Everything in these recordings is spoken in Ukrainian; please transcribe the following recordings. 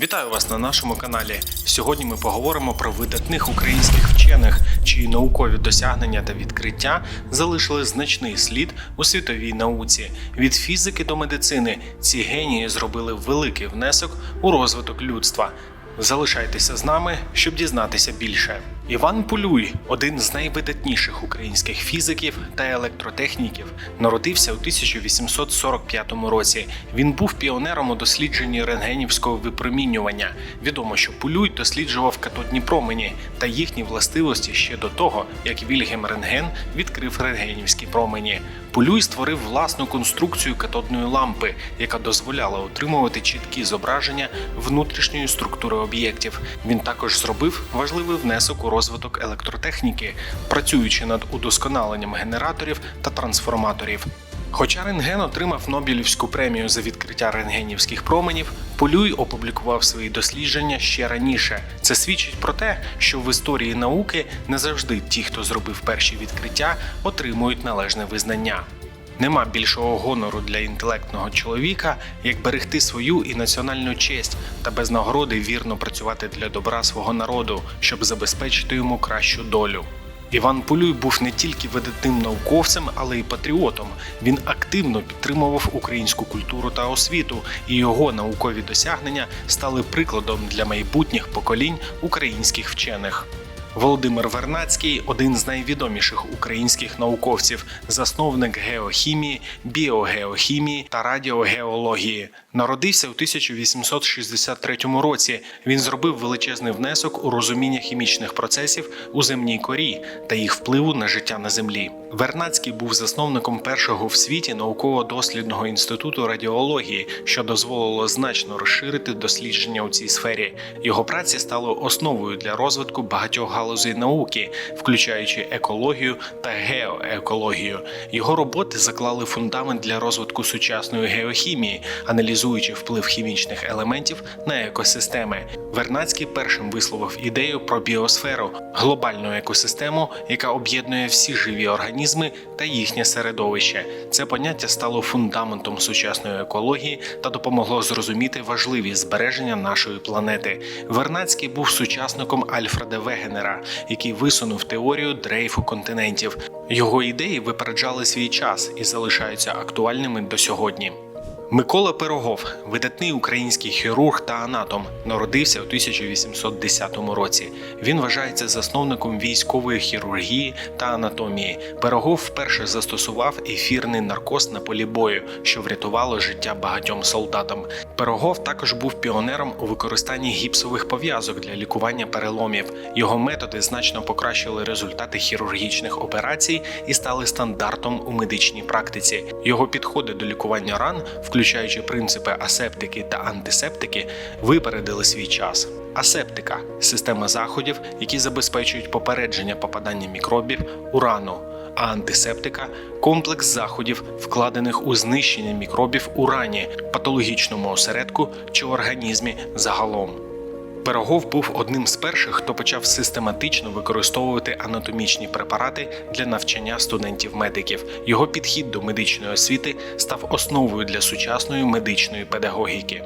Вітаю вас на нашому каналі. Сьогодні ми поговоримо про видатних українських вчених, чиї наукові досягнення та відкриття залишили значний слід у світовій науці. Від фізики до медицини ці генії зробили великий внесок у розвиток людства. Залишайтеся з нами, щоб дізнатися більше. Іван Полюй, один з найвидатніших українських фізиків та електротехніків, народився у 1845 році. Він був піонером у дослідженні рентгенівського випромінювання. Відомо, що Полюй досліджував катодні промені та їхні властивості ще до того, як Вільгем Рентген відкрив рентгенівські промені. Полюй створив власну конструкцію катодної лампи, яка дозволяла отримувати чіткі зображення внутрішньої структури об'єктів. Він також зробив важливий внесок у розвиток електротехніки, працюючи над удосконаленням генераторів та трансформаторів. Хоча рентген отримав Нобелівську премію за відкриття рентгенівських променів, Полюй опублікував свої дослідження ще раніше. Це свідчить про те, що в історії науки не завжди ті, хто зробив перші відкриття, отримують належне визнання. Нема більшого гонору для інтелектного чоловіка, як берегти свою і національну честь та без нагороди вірно працювати для добра свого народу, щоб забезпечити йому кращу долю. Іван Полюй був не тільки видатним науковцем, але й патріотом. Він активно підтримував українську культуру та освіту, і його наукові досягнення стали прикладом для майбутніх поколінь українських вчених. Володимир Вернацький один з найвідоміших українських науковців, засновник геохімії, біогеохімії та радіогеології. Народився у 1863 році. Він зробив величезний внесок у розуміння хімічних процесів у земній корі та їх впливу на життя на землі. Вернацький був засновником першого в світі науково-дослідного інституту радіології, що дозволило значно розширити дослідження у цій сфері. Його праці стали основою для розвитку багатьох галузей науки, включаючи екологію та геоекологію. Його роботи заклали фундамент для розвитку сучасної геохімії, аналізуючи вплив хімічних елементів на екосистеми. Вернацький першим висловив ідею про біосферу глобальну екосистему, яка об'єднує всі живі організми та їхнє середовище. Це поняття стало фундаментом сучасної екології та допомогло зрозуміти важливість збереження нашої планети. Вернацький був сучасником Альфреда Вегенера, який висунув теорію дрейфу континентів. Його ідеї випереджали свій час і залишаються актуальними до сьогодні. Микола Пирогов, видатний український хірург та анатом, народився у 1810 році. Він вважається засновником військової хірургії та анатомії. Пирогов вперше застосував ефірний наркоз на полі бою, що врятувало життя багатьом солдатам. Пирогов також був піонером у використанні гіпсових пов'язок для лікування переломів. Його методи значно покращили результати хірургічних операцій і стали стандартом у медичній практиці. Його підходи до лікування ран, включаючи принципи асептики та антисептики, випередили свій час. Асептика система заходів, які забезпечують попередження попадання мікробів у рану. А антисептика комплекс заходів, вкладених у знищення мікробів у рані, патологічному осередку чи організмі загалом. Пирогов був одним з перших, хто почав систематично використовувати анатомічні препарати для навчання студентів-медиків. Його підхід до медичної освіти став основою для сучасної медичної педагогіки.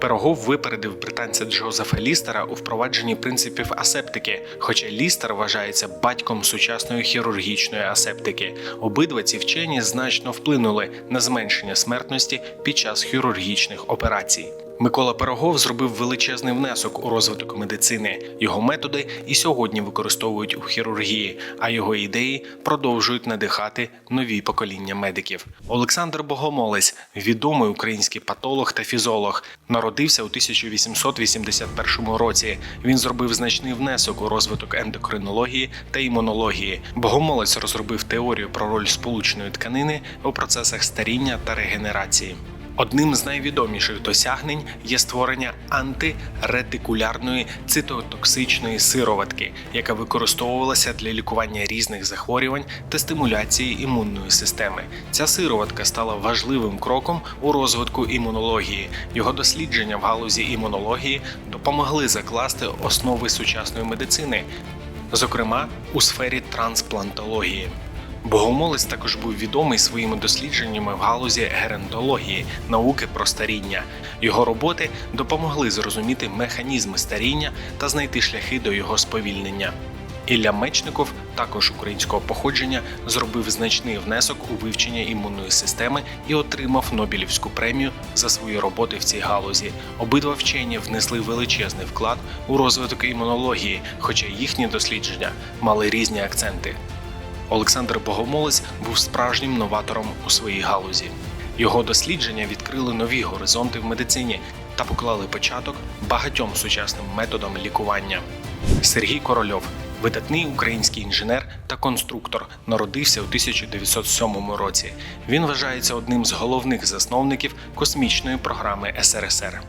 Пирогов випередив британця Джозефа Лістера у впровадженні принципів асептики, хоча Лістер вважається батьком сучасної хірургічної асептики. Обидва ці вчені значно вплинули на зменшення смертності під час хірургічних операцій. Микола Пирогов зробив величезний внесок у розвиток медицини. Його методи і сьогодні використовують у хірургії, а його ідеї продовжують надихати нові покоління медиків. Олександр Богомолець, відомий український патолог та фізолог, народився у 1881 році. Він зробив значний внесок у розвиток ендокринології та імунології. Богомолець розробив теорію про роль сполучної тканини у процесах старіння та регенерації. Одним з найвідоміших досягнень є створення антиретикулярної цитотоксичної сироватки, яка використовувалася для лікування різних захворювань та стимуляції імунної системи. Ця сироватка стала важливим кроком у розвитку імунології. Його дослідження в галузі імунології допомогли закласти основи сучасної медицини, зокрема у сфері трансплантології. Богомолець також був відомий своїми дослідженнями в галузі геронтології, науки про старіння. Його роботи допомогли зрозуміти механізми старіння та знайти шляхи до його сповільнення. Ілля Мечников, також українського походження, зробив значний внесок у вивчення імунної системи і отримав Нобелівську премію за свої роботи в цій галузі. Обидва вчені внесли величезний вклад у розвиток імунології, хоча їхні дослідження мали різні акценти. Олександр Богомолець був справжнім новатором у своїй галузі. Його дослідження відкрили нові горизонти в медицині та поклали початок багатьом сучасним методам лікування. Сергій Корольов, видатний український інженер та конструктор, народився у 1907 році. Він вважається одним з головних засновників космічної програми СРСР.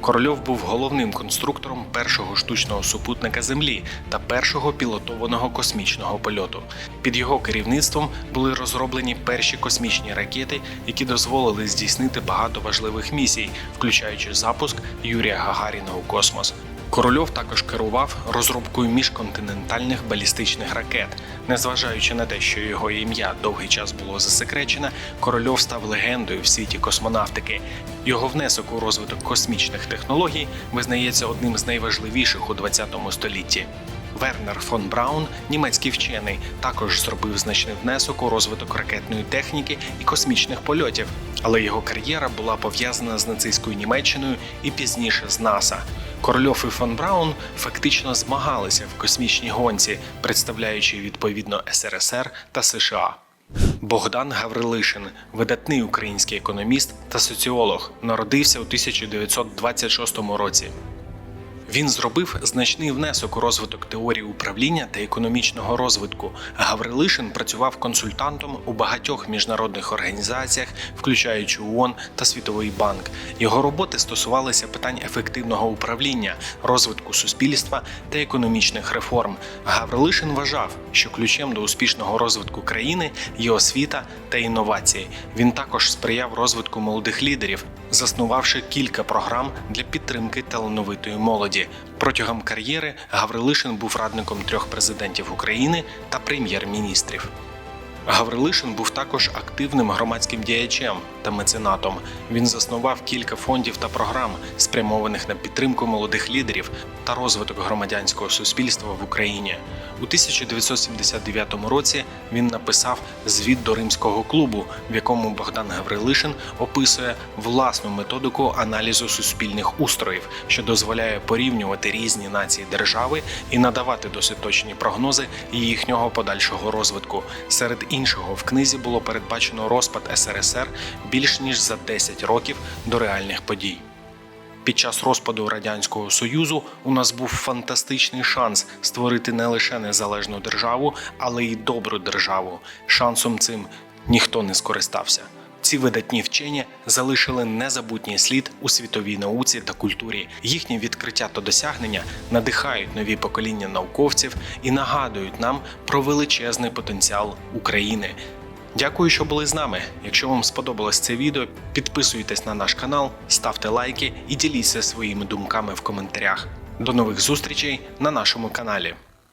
Корольов був головним конструктором першого штучного супутника Землі та першого пілотованого космічного польоту. Під його керівництвом були розроблені перші космічні ракети, які дозволили здійснити багато важливих місій, включаючи запуск Юрія Гагаріна у космос. Корольов також керував розробкою міжконтинентальних балістичних ракет. Незважаючи на те, що його ім'я довгий час було засекречене, Корольов став легендою в світі космонавтики. Його внесок у розвиток космічних технологій визнається одним з найважливіших у ХХ столітті. Вернер фон Браун, німецький вчений, також зробив значний внесок у розвиток ракетної техніки і космічних польотів, але його кар'єра була пов'язана з нацистською Німеччиною і пізніше з НАСА. Корольов і фон Браун фактично змагалися в космічній гонці, представляючи відповідно СРСР та США. Богдан Гаврилишин, видатний український економіст та соціолог, народився у 1926 році. Він зробив значний внесок у розвиток теорії управління та економічного розвитку. Гаврилишин працював консультантом у багатьох міжнародних організаціях, включаючи ООН та Світовий банк. Його роботи стосувалися питань ефективного управління, розвитку суспільства та економічних реформ. Гаврилишин вважав, що ключем до успішного розвитку країни є освіта та інновації. Він також сприяв розвитку молодих лідерів, заснувавши кілька програм для підтримки талановитої молоді. Протягом кар'єри Гаврилишин був радником трьох президентів України та прем'єр-міністрів. Гаврилишин був також активним громадським діячем та меценатом. Він заснував кілька фондів та програм, спрямованих на підтримку молодих лідерів та розвиток громадянського суспільства в Україні. У 1979 році він написав звіт до римського клубу, в якому Богдан Гаврилишин описує власну методику аналізу суспільних устроїв, що дозволяє порівнювати різні нації держави і надавати досить точні прогнози їхнього подальшого розвитку. Серед іншого в книзі було передбачено розпад СРСР більш ніж за 10 років до реальних подій. Під час розпаду радянського союзу у нас був фантастичний шанс створити не лише незалежну державу, але й добру державу. Шансом цим ніхто не скористався. Ці видатні вчені залишили незабутній слід у світовій науці та культурі. Їхні відкриття та досягнення надихають нові покоління науковців і нагадують нам про величезний потенціал України. Дякую, що були з нами. Якщо вам сподобалось це відео, підписуйтесь на наш канал, ставте лайки і діліться своїми думками в коментарях. До нових зустрічей на нашому каналі.